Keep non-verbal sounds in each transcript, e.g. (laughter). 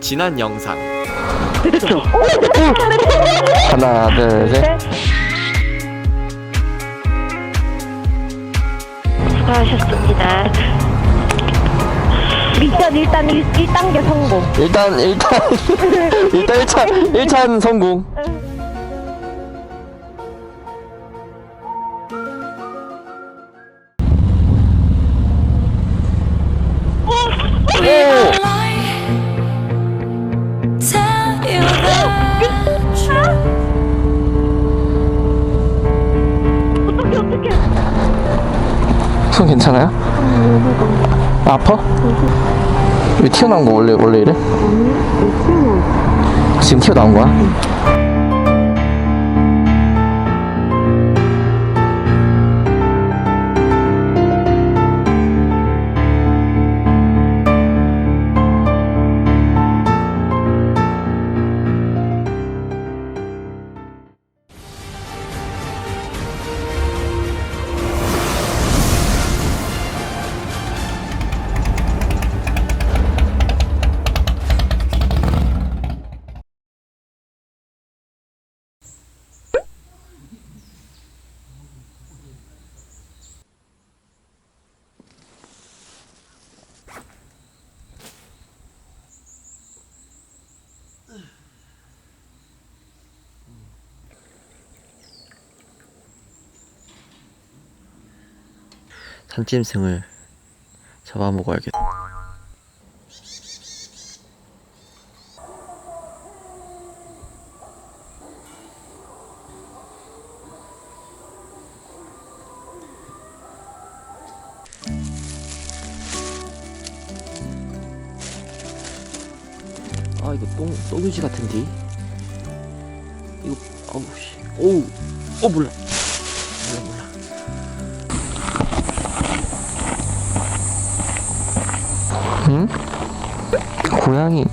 지난 영상 됐죠? 하나, 둘, 셋. 수고하셨습니다. 미션 일단 1, 1단계 성공. 일단, 일단, (laughs) 일단 1차, 1차는 성공. 손 괜찮아요? 아파? 왜 튀어나온 거 원래 원래 이래? 지금 튀어나온 거야? 산짐승을 잡아먹어야겠다. 아 이거 똥 똥유지 같은데? 이거 어우 씨. 오우. 어 몰라 응? 고양이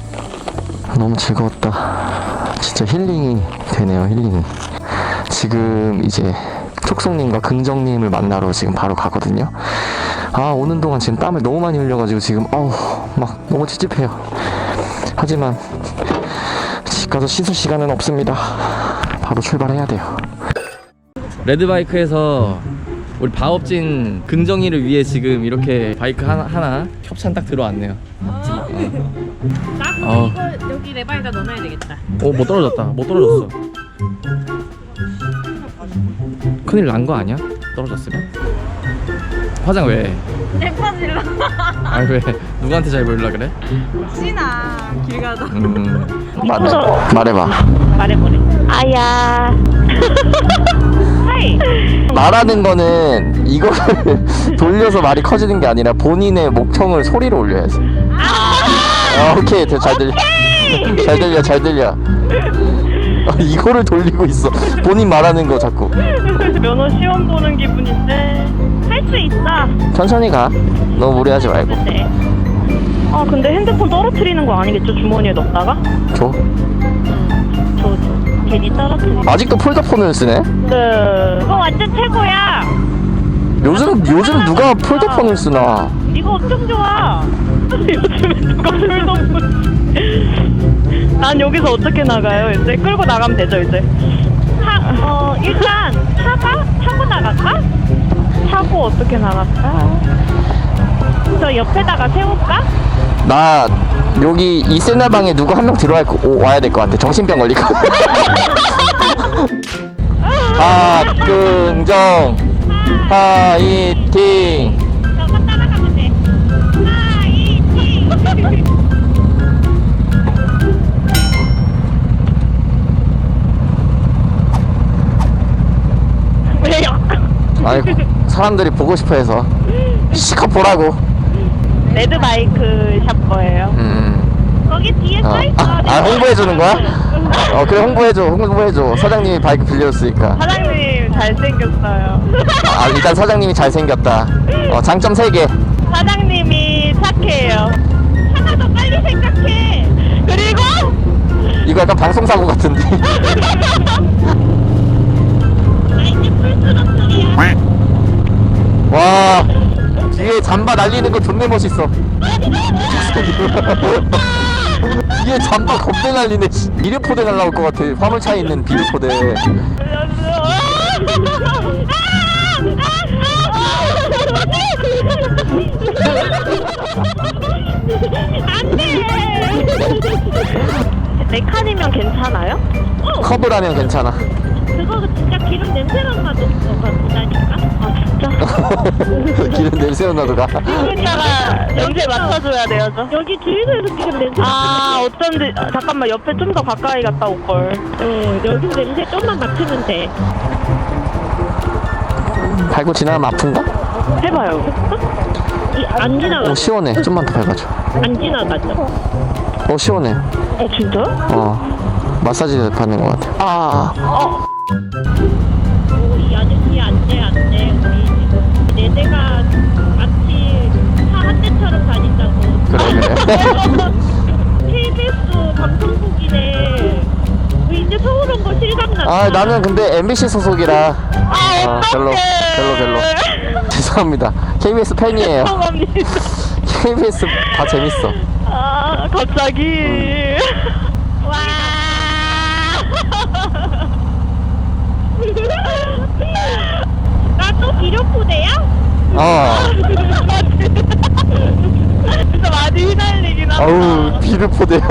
너무 즐거웠다. 진짜 힐링이 되네요, 힐링이. 지금 이제 촉송님과 긍정님을 만나러 지금 바로 가거든요. 아, 오는 동안 지금 땀을 너무 많이 흘려가지고 지금, 어우, 막 너무 찝찝해요. 하지만 집 가서 씻을 시간은 없습니다. 바로 출발해야 돼요. 레드바이크에서 우리 바업진 긍정이를 위해 지금 이렇게 바이크 하나, 하나 협찬 딱 들어왔네요. 나 어. 이거 여기 레바에다 넣어놔야 되겠다. 오, 못 떨어졌다. 못 떨어졌어. 큰일 난 거 아니야? 떨어졌으면? 화장 왜? 엠파질러 아, 왜? 누구한테 잘 보이려 그래? 혹시나 길 가다. 음. 말해, 말해봐. 말해버려. 아야. (laughs) 말하는 거는 이거를 (laughs) 돌려서 말이 커지는 게 아니라 본인의 목청을 소리로 올려야지. 아, 오케이. 돼, (laughs) 잘 들려. 잘 들려, 잘 들려. 아, 이거를 돌리고 있어. 본인 말하는 거 자꾸. 면허 시험 보는 기분인데. 할 수 있어. 천천히 가. 너무 무리하지 말고. 네. 아, 근데 핸드폰 떨어뜨리는 거 아니겠죠? 주머니에 넣었다가? 줘. 괜히 떨어뜨리. 아직도 폴더폰을 쓰네? 네. 그거 완전 최고야. 요즘, 요즘 누가 폴더폰을 쓰나? 이거 엄청 좋아. 요즘에 누가 풀던 난 여기서 어떻게 나가요? 이제 끌고 나가면 되죠 이제. 타, 어 일단 타가 타고 나갈까? 타고 어떻게 나갈까? 저 옆에다가 세울까? 나 여기 이 세나방에 누구 한 명 들어와 와야 될 것 같아. 정신병 걸릴 것 같아. 박긍정 화이팅 저거 따라가면 돼. 하이팅. 왜요? 아이고 사람들이 보고 싶어 해서 시커 보라고 레드 바이크 샵 거예요. 음. 거기 뒤에 어. 서 있어. 아, 아 홍보해 주는 거야? 어 그래 홍보해 줘 홍보해 줘 사장님이 바이크 빌려줬으니까 사장님 잘생겼어요. 아 일단 사장님이 잘생겼다 어 장점 3개 사장님이 착해요. 하나 더 빨리 생각해. 그리고 이거 약간 방송사고 같은데 이제. (laughs) 와 뒤에 잠바 날리는 거 존내 멋있어 (laughs) (laughs) 뒤에 잠바 겁내 날리네 씨. 비료포대 날라올 것 같아 화물차에 있는 비료포대 네 칸이면 괜찮아요? 커브라면 괜찮아 그거 진짜 기름 냄새만 나도 나니까. 기름 냄새 나도 가 이따가 냄새 맡아줘야 돼요, 저. 여기 뒤에서 기름 냄새. 아 어쩐지 아, 잠깐만 옆에 좀 더 가까이 갔다 올 걸. 어 여기 냄새 좀만 맡으면 돼. 밟고 지나가면 아픈가? 해봐요. 이안 지나가. 어 시원해 좀만 더 밟아줘 안 지나가죠. 어 시원해 어 진짜? 어 마사지 받는 것 같아 아 이 아저씨 안 돼 안 돼 대가 같이 차 한 대처럼 다닌다고. 그래 (laughs) KBS 방송국이네. 이제 서울 온 거 실감나. 아 나는 근데 MBC 소속이라 아, 아, 별로 별로 별로 (laughs) 죄송합니다 KBS 팬이에요 죄송합니다. (laughs) KBS 다 재밌어 아 갑자기. 와. 나또 비료포대야? 어 진짜 많이 휘날리긴 한다. 어우 비르포대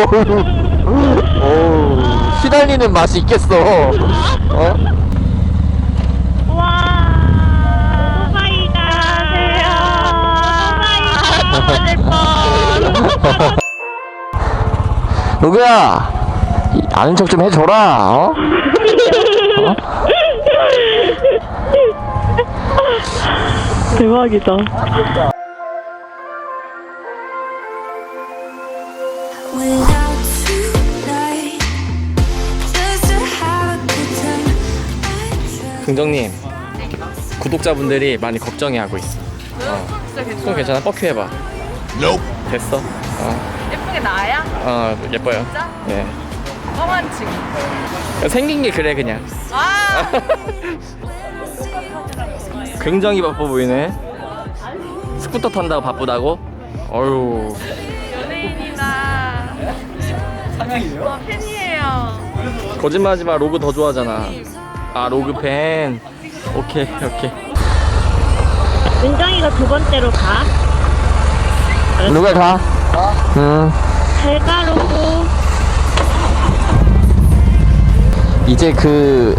어우 휘날리는 맛이 있겠어 어? 와. 로그야 (laughs) 이- 아는 척 좀 해줘라 어? 대박이다. 긍정님 구독자분들이 많이 걱정해하고 있어 어. 손 괜찮아? 뻑큐 해봐 됐어 어, 예쁜 게 나야? 어 예뻐요 진짜? 예 뻥한 층. 생긴 게 그래 그냥 아. (laughs) 굉장히 바빠 보이네 스쿠터 탄다고 바쁘다고? 어휴 연예인이다. 사랑이에요? 어, 팬이에요. 거짓말하지 마 로그 더 좋아하잖아 아 로그 팬 오케이 오케이 은정이가 두 번째로 가. 누가 가? 응 잘 가로고. 이제 그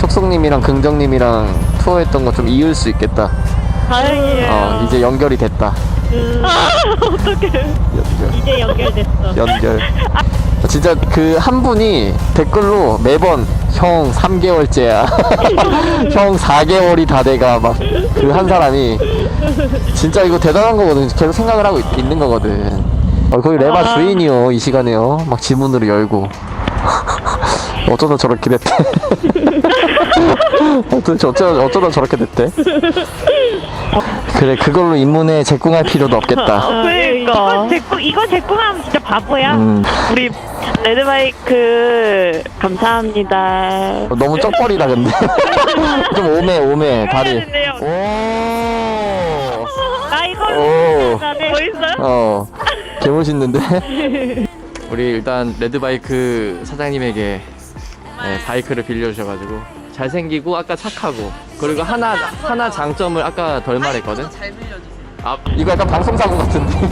톡송님이랑 긍정님이랑 투어했던 거 좀 이을 수 있겠다. 다행이에요. 어 이제 연결이 됐다. 아, 어떡해. 연결. 이제 연결됐어. 연결. 진짜 그 한 분이 댓글로 매번 형 3개월째야. (laughs) 형 4개월이 다 돼가 막 그 한 사람이. 진짜 이거 대단한 거거든 계속 생각을 하고 있, 는 거거든. 어, 거기 레바 아. 주인이요 이 시간에요. 막 지문으로 열고. (laughs) 어쩌다 저렇게 됐대 (laughs) 도대체 어쩌다, 어쩌다 저렇게 됐대 그래 그걸로 인문에 제꿍할 필요도 없겠다 그러니까. 이거 제꾸 이거 제꾸하면 진짜 바보야. 음. 우리 레드바이크 감사합니다. 어, 너무 쩍벌이다 근데 (laughs) 좀 오메 오메 다리 돼요. 오. 나 이거 오. 뭐 있어요? 어 개멋있는데 우리 일단 레드바이크 사장님에게 네, 바이크를 빌려주셔가지고 잘생기고 아까 착하고. 그리고 하나 하나 장점을 아까 덜 말했거든. 잘 빌려주세요. 아 이거 약간 방송사고 같은데.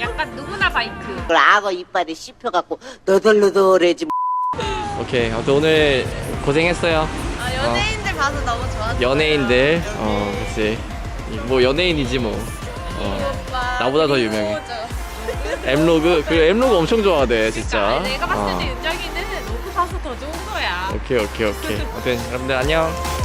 약간 누구나 바이크. 악어 이빨이 씹혀갖고 너덜너덜해지 오케이. 아무튼 오늘 고생했어요. 아, 연예인들 봐서 너무 좋았어. 연예인들. 어 그치. 뭐 연예인이지 뭐. 어. 나보다 더 유명해. 엠로그 그? 엠로그 엄청 좋아하대 진짜. 내가 봤을 때 어. 윤정이는 로그 봐서 더 좋은 거야. 오케이 오케이 오케이. 아무튼 여러분들 안녕